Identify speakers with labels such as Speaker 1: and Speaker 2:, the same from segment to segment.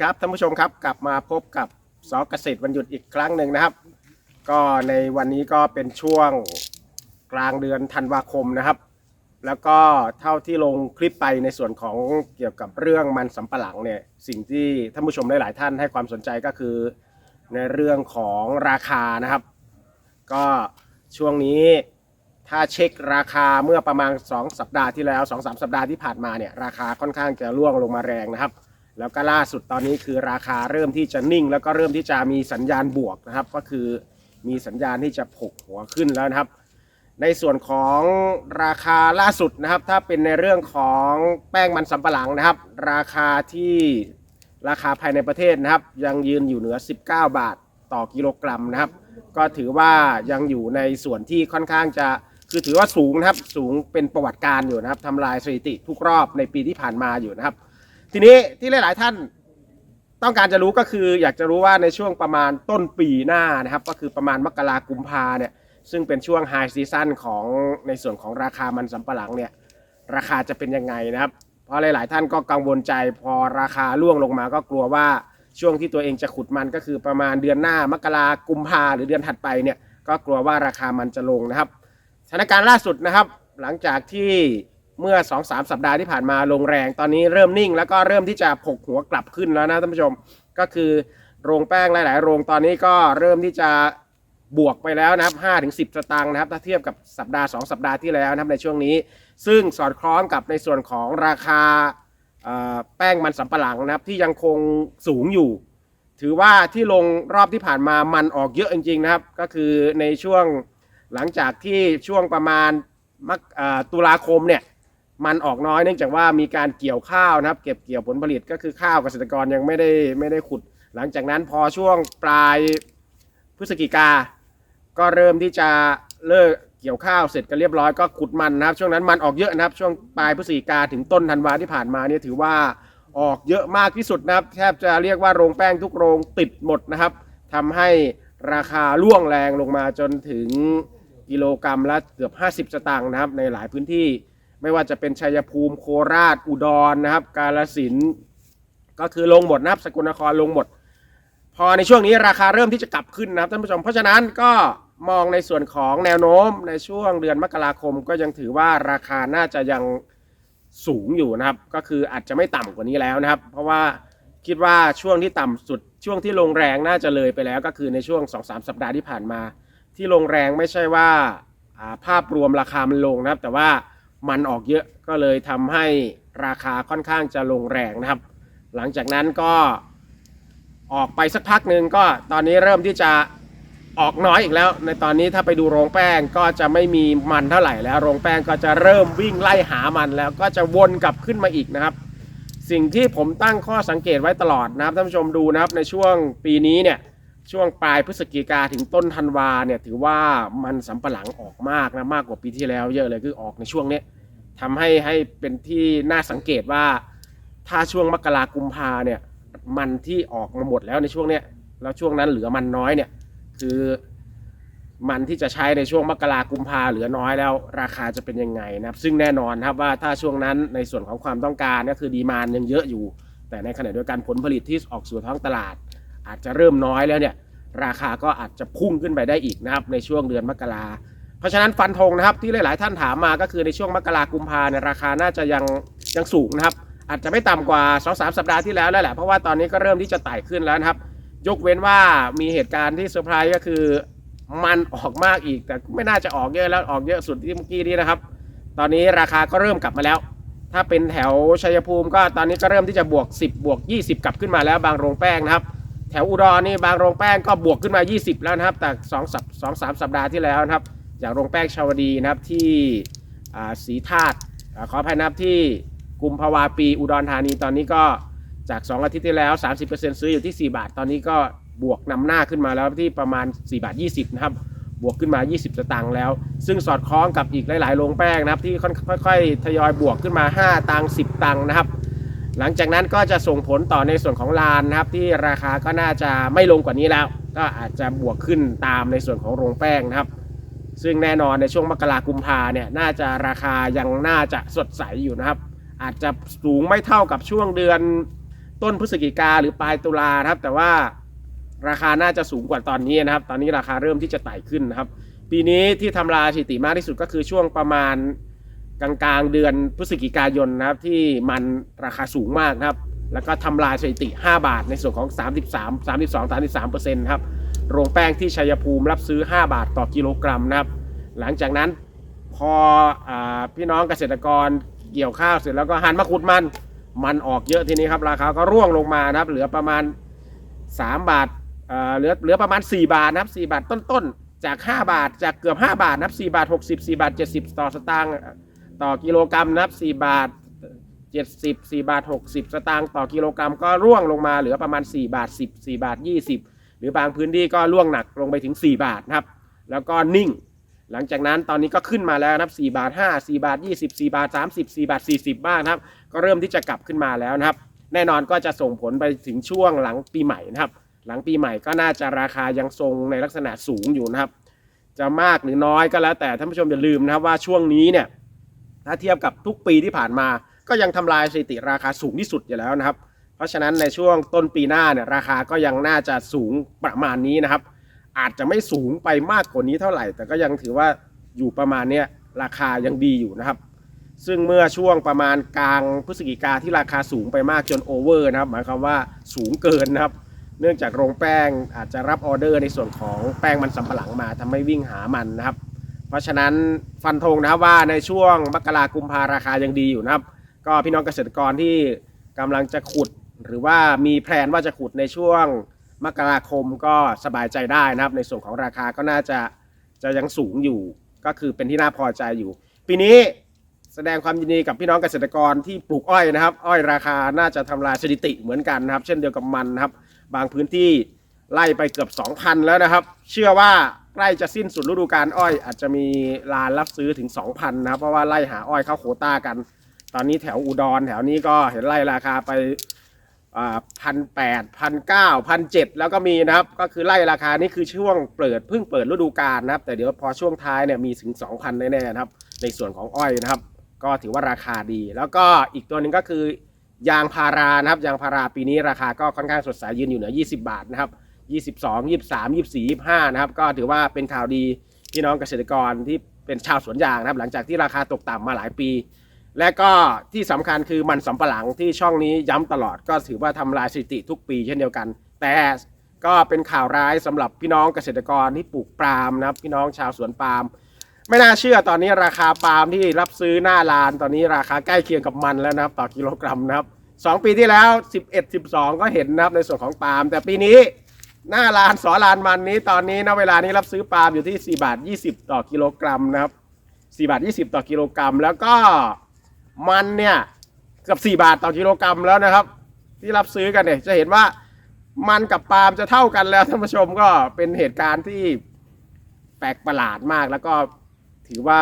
Speaker 1: ครับท่านผู้ชมครับกลับมาพบกับซอเกษตรวันหยุดอีกครั้งหนึ่งนะครับ ก็ในวันนี้ก็เป็นช่วงกลางเดือนธันวาคมนะครับ แล้วก็เท่าที่ลงคลิปไปในส่วนของเกี่ยวกับเรื่องมันสำปะหลังเนี่ยสิ่งที่ท่านผู้ชมหลาย ๆ ท่านให้ความสนใจก็คือในเรื่องของราคานะครับ ก็ช่วงนี้ถ้าเช็คราคาเมื่อประมาณ 2 สัปดาห์ที่แล้ว 2-3 สัปดาห์ที่ผ่านมาเนี่ยราคาค่อนข้างจะร่วงลงมาแรงนะครับ แล้วก็ล่าสุดตอนนี้คือราคาเริ่มที่จะนิ่ง แล้วก็เริ่มที่จะมีสัญญาณบวกนะครับ ก็คือมีสัญญาณที่จะผกหัวขึ้นแล้วนะครับ ในส่วนของราคาล่าสุดนะครับ ถ้าเป็นในเรื่องของแป้งมันสำปะหลังนะครับ ราคาที่ราคาภายในประเทศนะครับ ยังยืนอยู่เหนือ 19 บาทต่อกิโลกรัมนะครับ ก็ถือว่ายังอยู่ในส่วนที่ค่อนข้างจะคือถือว่าสูงนะครับ สูงเป็นประวัติการอยู่นะครับทำลายสถิติทุกรอบในปีที่ผ่านมาอยู่นะครับ ทีนี้ที่หลาย ๆ ท่านต้องการจะรู้ก็คืออยากจะรู้ว่าในช่วงประมาณต้นปีหน้านะครับ ก็คือประมาณมกรากุมภาเนี่ยซึ่งเป็นช่วงไฮซีซั o นของในส่วนของราคามันสำปะหลังเนี่ยราคาจะเป็นยังไงนะครับ เพราะหลาย ๆ ท่านก็กังวลใจพอราคาล่วงลงมาก็กลัวว่าช่วงที่ตัวเองจะขุดมันก็คือประมาณเดือนหน้ามกรากุมภาหรือเดือนถัดไปเนี่ยก็กลัวว่าราคามันจะลงนะครับสถานการณ์ล่าสุดนะครับ หลังจากที่ เมื่อ 2-3 สัปดาห์ที่ผ่านมาลงแรง ตอนนี้เริ่มนิ่ง แล้วก็เริ่มที่จะผกหัวกลับขึ้นแล้วนะท่านผู้ชม ก็คือโรงแป้งหลาย ๆ โรงตอนนี้ก็เริ่มที่จะบวกไปแล้วนะครับ5ถึง10 สตางค์นะครับ ถ้าเทียบกับสัปดาห์ 2 สัปดาห์ที่แล้วนะครับในช่วงนี้ ซึ่งสอดคล้องกับในส่วนของราคาแป้งมันสำปะหลังนะครับที่ยังคงสูงอยู่ ถือว่าที่ลงรอบที่ผ่านมามันออกเยอะจริง ๆ นะครับ ก็คือในช่วงหลังจากที่ช่วงประมาณมกตุลาคมเนี่ย มันออกน้อยเนื่องจากว่ามีการเกี่ยวข้าวนะครับ เก็บเกี่ยวผลผลิตก็คือข้าวเกษตรกรยังไม่ได้ไม่ได้ขุด หลังจากนั้นพอช่วงปลายพฤศจิกา ก็เริ่มที่จะเลิกเกี่ยวข้าวเสร็จกันเรียบร้อยก็ขุดมันนะครับ ช่วงนั้นมันออกเยอะนะครับ ช่วงปลายพฤศจิกาถึงต้นธันวาที่ผ่านมาเนี่ยถือว่าออกเยอะมากที่สุดนะครับ แทบจะเรียกว่าโรงแป้งทุกโรงติดหมดนะครับทำให้ราคาร่วงแรงลงมาจนถึงกิโลกรรัมละเกือบ 50 สตางค์นะครับ ในหลายพื้นที่ ไม่ว่าจะเป็นชัยภูมิโคราชอุดรนะครับ กาลสินก็คือลงหมดนะครับ สกลนครลงหมด พอในช่วงนี้ราคาเริ่มที่จะกลับขึ้นนะครับท่านผู้ชม เพราะฉะนั้นก็มองในส่วนของแนวโน้มในช่วงเดือนมกราคมก็ยังถือว่าราคาน่าจะยังสูงอยู่นะครับ ก็คืออาจจะไม่ต่ำกว่านี้แล้วนะครับ เพราะว่าคิดว่าช่วงที่ต่ำสุดช่วงที่ลงแรงน่าจะเลยไปแล้วก็คือในช่วง 2-3 สัปดาห์ที่ผ่านมา ที่ลงแรงไม่ใช่ว่าอ่าภาพรวมราคามันลงนะครับ แต่ว่า มันออกเยอะก็เลยทำให้ราคาค่อนข้างจะลงแรงนะครับ หลังจากนั้นก็ออกไปสักพักหนึ่งก็ตอนนี้เริ่มที่จะออกน้อยอีกแล้ว ในตอนนี้ถ้าไปดูโรงแป้งก็จะไม่มีมันเท่าไหร่แล้ว โรงแป้งก็จะเริ่มวิ่งไล่หามันแล้วก็จะวนกลับขึ้นมาอีกนะครับ สิ่งที่ผมตั้งข้อสังเกตไว้ตลอดนะครับท่านผู้ชมดูนะครับในช่วงปีนี้เนี่ย ช่วงปลายพฤศจิกาถึงต้นธันวาเนี่ยถือว่ามันสำปะหลังออกมากนะมากกว่าปีที่แล้ว เยอะเลยคือออกในช่วงเนี้ยทำให้ให้เป็นที่น่าสังเกตว่า ถ้าช่วงมกรากุมภาเนี่ยมันที่ออกมาหมดแล้วในช่วงเนี้ยแล้วช่วงนั้นเหลือมันน้อยเนี่ยคือมันที่จะใช้ในช่วงมกรากุมภาเหลือน้อยแล้ว ราคาจะเป็นยังไงนะครับ ซึ่งแน่นอนครับว่าถ้าช่วงนั้นในส่วนของความต้องการก็คือดีมานยังเยอะอยู่ แต่ในขณะเดียวกันผลผลิตที่ออกสู่ท้องตลาด อาจจะเริ่มน้อยแล้วเนี่ยราคาก็อาจจะพุ่งขึ้นไปได้อีกนะครับในช่วงเดือนมกราเพราะฉะนั้นฟันธงนะครับที่หลาย ๆ ท่านถามมาก็คือในช่วงมกรากุมภาเนี่ยราคาน่าจะยังยังสูงนะครับ อาจจะไม่ต่ำกว่า 2-3 สัปดาห์ที่แล้วแล้วแหละเพราะว่าตอนนี้ก็เริ่มที่จะไต่ขึ้นแล้วนะครับ ยกเว้นว่ามีเหตุการณ์ที่เซอร์ไพรส์ก็คือมันออกมากอีกแต่ไม่น่าจะออกเยอะแล้วออกเยอะสุดที่เมื่อกี้นี้นะครับ ตอนนี้ราคาก็เริ่มกลับมาแล้ว ถ้าเป็นแถวชัยภูมิก็ตอนนี้ก็เริ่มที่จะบวก 10 บวก 20 กลับขึ้นมาแล้วบางโรงแป้งนะครับ แถวอุดรนี่บางโรงแป้งก็บวกขึ้นมา 20 แล้วนะครับ แต่2สัปสองสามสัปดาห์ที่แล้วนะครับอย่างโรงแป้งชาวดีนะครับที่สีธาตุขออภัยนะครับที่กุมภาวาปีอุดรธานีตอนนี้ก็จาก 2 อาทิตย์ที่แล้ว 30%ซื้ออยู่ที่ 4 บาท ตอนนี้ก็บวกนำหน้าขึ้นมาแล้วที่ประมาณ 4 บาท 20 นะครับ บวกขึ้นมา 20 สตางค์แล้ว ซึ่งสอดคล้องกับอีกหลาย ๆ โรงแป้งนะครับที่ค่อยๆ ทยอยบวกขึ้นมา 5 ตังค์ 10 ตังค์นะครับ หลังจากนั้นก็จะส่งผลต่อในส่วนของลานนะครับที่ราคาก็น่าจะไม่ลงกว่านี้แล้ว ก็อาจจะบวกขึ้นตามในส่วนของโรงแป้งนะครับ ซึ่งแน่นอนในช่วงมกรากุมภาเนี่ยน่าจะราคายังน่าจะสดใสอยู่นะครับ อาจจะสูงไม่เท่ากับช่วงเดือนต้นพฤศจิกาหรือปลายตุลาครับ แต่ว่าราคาน่าจะสูงกว่าตอนนี้นะครับ ตอนนี้ราคาเริ่มที่จะไต่ขึ้นนะครับ ปีนี้ที่ทำลายสถิติมากที่สุดก็คือช่วงประมาณ กลางๆเดือนพฤศจิกายนนะครับที่มันราคาสูงมากนะครับ แล้วก็ทำลายสถิติ 5 บาทในส่วนของ 33 32 33เปอร์เซ็นต์ครับโรงแป้งที่ชัยภูมิรับซื้อ 5 บาทต่อกิโลกรัมนะครับ หลังจากนั้นพออพี่น้องเกษตรกรเกี่ยวข้าวเสร็จแล้วก็หันมาขุดมัน มันออกเยอะทีนี้ครับราคาก็ร่วงลงมานะครับ เหลือประมาณ 3 บาทเอ่อเหลือเหลือประมาณ 4 บาทนะครับ 4 บาทต้นๆจาก 5 บาทจากเกือบ 5 บาทนะครับ4บาท60 4บาท70 ต่อสตางค์ ต่อกิโลกรัมนะครับ4บาท 70 4บาท 60 สตางค์ต่อกิโลกรัมก็ร่วงลงมาเหลือประมาณ 4 บาท 10 4 บาท 20 หรือบางพื้นที่ก็ร่วงหนักลงไปถึง 4 บาทนะครับ แล้วก็นิ่ง หลังจากนั้นตอนนี้ก็ขึ้นมาแล้วนะครับ4บาท 5 4 บาท 20 4 บาท 30 4 บาท 40 บ้างนะครับ ก็เริ่มที่จะกลับขึ้นมาแล้วนะครับ แน่นอนก็จะส่งผลไปถึงช่วงหลังปีใหม่นะครับ หลังปีใหม่ก็น่าจะราคายังทรงในลักษณะสูงอยู่นะครับ จะมากหรือน้อยก็แล้วแต่ท่านผู้ชมอย่าลืมนะครับว่าช่วงนี้เนี่ย ถ้าเทียบกับทุกปีที่ผ่านมา ก็ยังทำลายสถิติราคาสูงที่สุดอยู่แล้วนะครับ เพราะฉะนั้นในช่วงต้นปีหน้าเนี่ยราคาก็ยังน่าจะสูงประมาณนี้นะครับ อาจจะไม่สูงไปมากกว่านี้เท่าไหร่ แต่ก็ยังถือว่าอยู่ประมาณเนี้ยราคายังดีอยู่นะครับ ซึ่งเมื่อช่วงประมาณกลางพฤศจิกาที่ราคาสูงไปมากจนโอเวอร์นะครับ หมายความว่าสูงเกินนะครับ เนื่องจากโรงแป้งอาจจะรับออเดอร์ในส่วนของแป้งมันสำปะหลังมาทำให้วิ่งหามันนะครับ เพราะฉะนั้นฟันธงนะครับว่าในช่วงมกรากุมภาราคายังดีอยู่นะครับ ก็พี่น้องเกษตรกรที่กำลังจะขุด หรือว่ามีแผนว่าจะขุดในช่วงมกราคมก็สบายใจได้นะครับ ในส่วนของราคาก็น่าจะจะยังสูงอยู่ ก็คือเป็นที่น่าพอใจอยู่ ปีนี้แสดงความยินดีกับพี่น้องเกษตรกรที่ปลูกอ้อยนะครับ อ้อยราคาน่าจะทำลายสถิติเหมือนกันนะครับ เช่นเดียวกับมันนะครับ บางพื้นที่ไล่ไปเกือบ 2,000 แล้วนะครับ เชื่อว่า ใกล้จะสิ้นสุดฤดูกาลอ้อย อาจจะมีลานรับซื้อถึง 2,000 นะครับเพราะว่าไล่หาอ้อยเข้าโควต้ากัน ตอนนี้แถวอุดรแถวนี้ก็เห็นไล่ราคาไปพันแปดพันเก้าพันเจ็ดแล้วก็มีนะครับ ก็คือไล่ราคานี่คือช่วงเปิดเพิ่งเปิดฤดูกาลนะครับ แต่เดี๋ยวพอช่วงท้ายเนี่ยมีถึง 2,000 แน่ๆนะครับ ในส่วนของอ้อยนะครับ ก็ถือว่าราคาดี แล้วก็อีกตัวหนึ่งก็คือยางพารานะครับ ยางพาราปีนี้ราคาก็ค่อนข้างสดใสยืนอยู่เหนือ 20 บาทนะครับ 22 23 24 25นะครับก็ถือว่าเป็นข่าวดีพี่น้องเกษตรกรที่เป็นชาวสวนยางนะครับ หลังจากที่ราคาตกต่ำมาหลายปี และก็ที่สำคัญคือมันสำปะหลังที่ช่องนี้ย้ำตลอดก็ถือว่าทำลายสถิติทุกปีเช่นเดียวกัน แต่ก็เป็นข่าวร้ายสำหรับพี่น้องเกษตรกรที่ปลูกปาล์มนะครับพี่น้องชาวสวนปาล์มไม่น่าเชื่อตอนนี้ราคาปาล์มที่รับซื้อหน้าลานตอนนี้ราคาใกล้เคียงกับมันแล้วนะครับต่อกิโลกรัมนะครับสองปีที่แล้ว 11 12 ก็เห็นนะครับในส่วนของปาล์มแต่ปีนี้ หน้าร้านสอลานมันนี้ตอนนี้ณเวลานี้รับซื้อปาล์มอยู่ที่ 4 บาท 20 ต่อกิโลกรัมนะครับ 4 บาท 20 ต่อกิโลกรัม แล้วก็มันเนี่ยเกือบ4 บาทต่อกิโลกรัมแล้วนะครับ ที่รับซื้อกันเนี่ยจะเห็นว่ามันกับปาล์มจะเท่ากันแล้วท่านผู้ชมก็เป็นเหตุการณ์ที่แปลกประหลาดมาก แล้วก็ถือว่า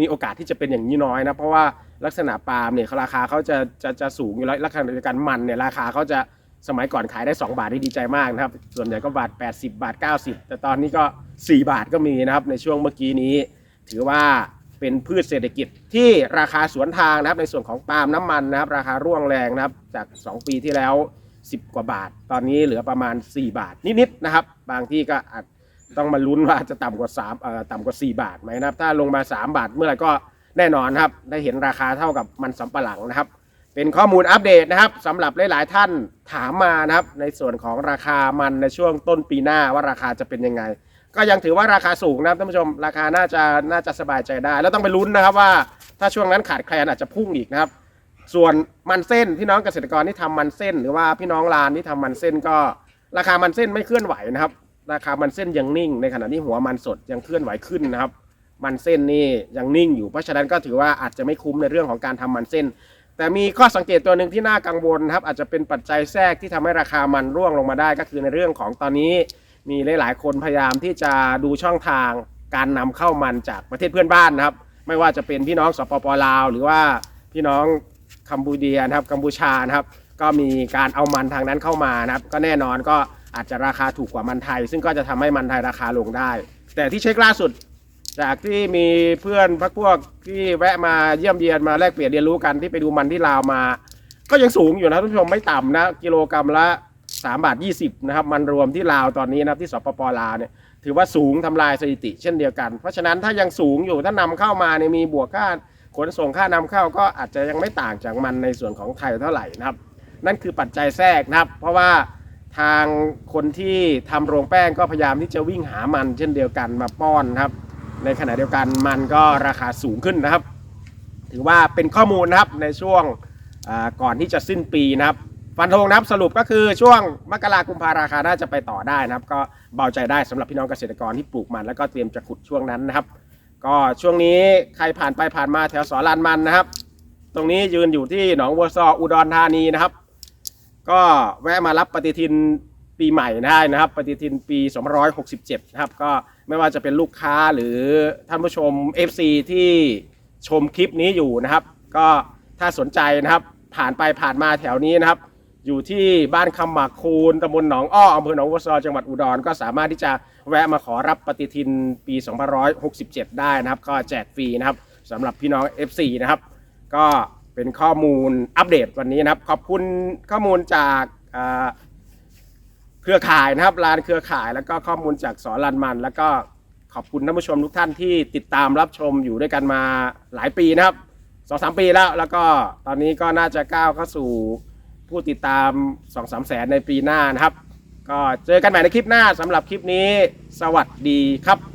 Speaker 1: มีโอกาสที่จะเป็นอย่างนี้น้อยนะเพราะว่าลักษณะปาล์มเนี่ยราคาเขาจะจะจะสูงอยู่แล้วลักษณะเดียวกันมันเนี่ยราคาเขาจะ สมัยก่อนขายได้ 2 บาทที่ดีใจมากนะครับ ส่วนใหญ่ก็บาท 80 บาท 90 แต่ตอนนี้ก็ 4 บาทก็มีนะครับ ในช่วงเมื่อกี้นี้ ถือว่าเป็นพืชเศรษฐกิจที่ราคาสวนทางนะครับ ในส่วนของปาล์มน้ำมันนะครับ ราคาร่วงแรงนะครับ จาก 2 ปีที่แล้ว 10 กว่าบาท ตอนนี้เหลือประมาณ 4 บาทนิดๆนะครับ บางที่ก็อาจต้องมาลุ้นว่าจะต่ำกว่า3เอ่อต่ำกว่า 4 บาทไหมนะครับ ถ้าลงมา 3 บาทเมื่อไหร่ก็แน่นอนครับ ได้เห็นราคาเท่ากับมันสำปะหลังนะครับ เป็นข้อมูลอัปเดตนะครับสำหรับหลาย ๆ ท่านถามมานะครับ ในส่วนของราคามันในช่วงต้นปีหน้าว่าราคาจะเป็นยังไง ก็ยังถือว่าราคาสูงนะครับท่านผู้ชมราคาน่าจะน่าจะสบายใจได้ แล้วต้องไปลุ้นนะครับว่าถ้าช่วงนั้นขาดแคลนอาจจะพุ่งอีกนะครับ ส่วนมันเส้นพี่น้องเกษตรกรที่ทำมันเส้น หรือว่าพี่น้องร้านที่ทำมันเส้นก็ ราคามันเส้นไม่เคลื่อนไหวนะครับ ราคามันเส้นยังนิ่ง ในขณะที่หัวมันสดยังเคลื่อนไหวขึ้นนะครับ มันเส้นนี่ยังนิ่งอยู่เพราะฉะนั้นก็ถือว่าอาจจะไม่คุ้มในเรื่องของการทำมันเส้น แต่มีข้อสังเกตตัวหนึ่งที่น่ากังวลครับ อาจจะเป็นปัจจัยแทรกที่ทำให้ราคามันร่วงลงมาได้ ก็คือในเรื่องของตอนนี้มีหลาย ๆ คนพยายามที่จะดูช่องทางการนำเข้ามันจากประเทศเพื่อนบ้านนะครับ ไม่ว่าจะเป็นพี่น้องสปปลาว หรือว่าพี่น้องคัมพูเดียนะครับกัมพูชานะครับ ก็มีการเอามันทางนั้นเข้ามานะครับ ก็แน่นอนก็อาจจะราคาถูกกว่ามันไทย ซึ่งก็จะทำให้มันไทยราคาลงได้ แต่ที่เช็คล่าสุด จากที่มีเพื่อนพักพวกที่แวะมาเยี่ยมเยียนมาแลกเปลี่ยนเรียนรู้กันที่ไปดูมันที่ลาวมา ก็ยังสูงอยู่นะท่านผู้ชมไม่ต่ำนะกิโลกรรัมละ3บาท20นะครับมันรวมที่ลาวตอนนี้นะครับที่สปปลาวเนี่ยถือว่าสูงทำลายสถิติเช่นเดียวกัน เพราะฉะนั้นถ้ายังสูงอยู่ถ้านำเข้ามาเนี่ยมีบวกค่าขนส่งค่านำเข้าก็อาจจะยังไม่ต่างจากมันในส่วนของไทยเท่าไหร่นะครับ นั่นคือปัจจัยแทรกนะครับ เพราะว่าทางคนที่ทำโรงแป้งก็พยายามที่จะวิ่งหามันเช่นเดียวกันมาป้อนครับ ในขณะเดียวกันมันก็ราคาสูงขึ้นนะครับ ถือว่าเป็นข้อมูลนะครับในช่วงก่อนที่จะสิ้นปีนะครับฟันธงนะครับสรุปก็คือช่วงมกราคมพาราคาน่าจะไปต่อได้นะครับ ก็เบาใจได้สำหรับพี่น้องเกษตรกรที่ปลูกมันแล้วก็เตรียมจะขุดช่วงนั้นนะครับ ก็ช่วงนี้ใครผ่านไปผ่านมาแถวสอนลานมันนะครับ ตรงนี้ยืนอยู่ที่หนองบัวซออุดรธานีนะครับ ก็แวะมารับปฏิทิน ปีใหม่ได้นะครับ ปฏิทินปี 2567 นะครับ ก็ไม่ว่าจะเป็นลูกค้าหรือท่านผู้ชม FC ที่ชมคลิปนี้อยู่นะครับ ก็ถ้าสนใจนะครับผ่านไปผ่านมาแถวนี้นะครับ อยู่ที่บ้านคำหมากคูนตำบลหนองอ้ออำเภอหนองวัวซอจังหวัดอุดร ก็สามารถที่จะแวะมาขอรับปฏิทินปี 2567 ได้นะครับ ก็แจกฟรีนะครับสำหรับพี่น้อง FC นะครับ ก็เป็นข้อมูลอัปเดตวันนี้นะครับ ขอบคุณข้อมูลจากอ่า เครือข่ายนะครับลานเครือข่ายแล้วก็ข้อมูลจากสอนรันมัน แล้วก็ขอบคุณท่านผู้ชมทุกท่านที่ติดตามรับชมอยู่ด้วยกันมาหลายปีนะครับสองสามปีแล้ว แล้วก็ตอนนี้ก็น่าจะก้าวเข้าสู่ผู้ติดตามสองสามแสนในปีหน้านะครับ ก็เจอกันใหม่ในคลิปหน้าสำหรับคลิปนี้ สวัสดีครับ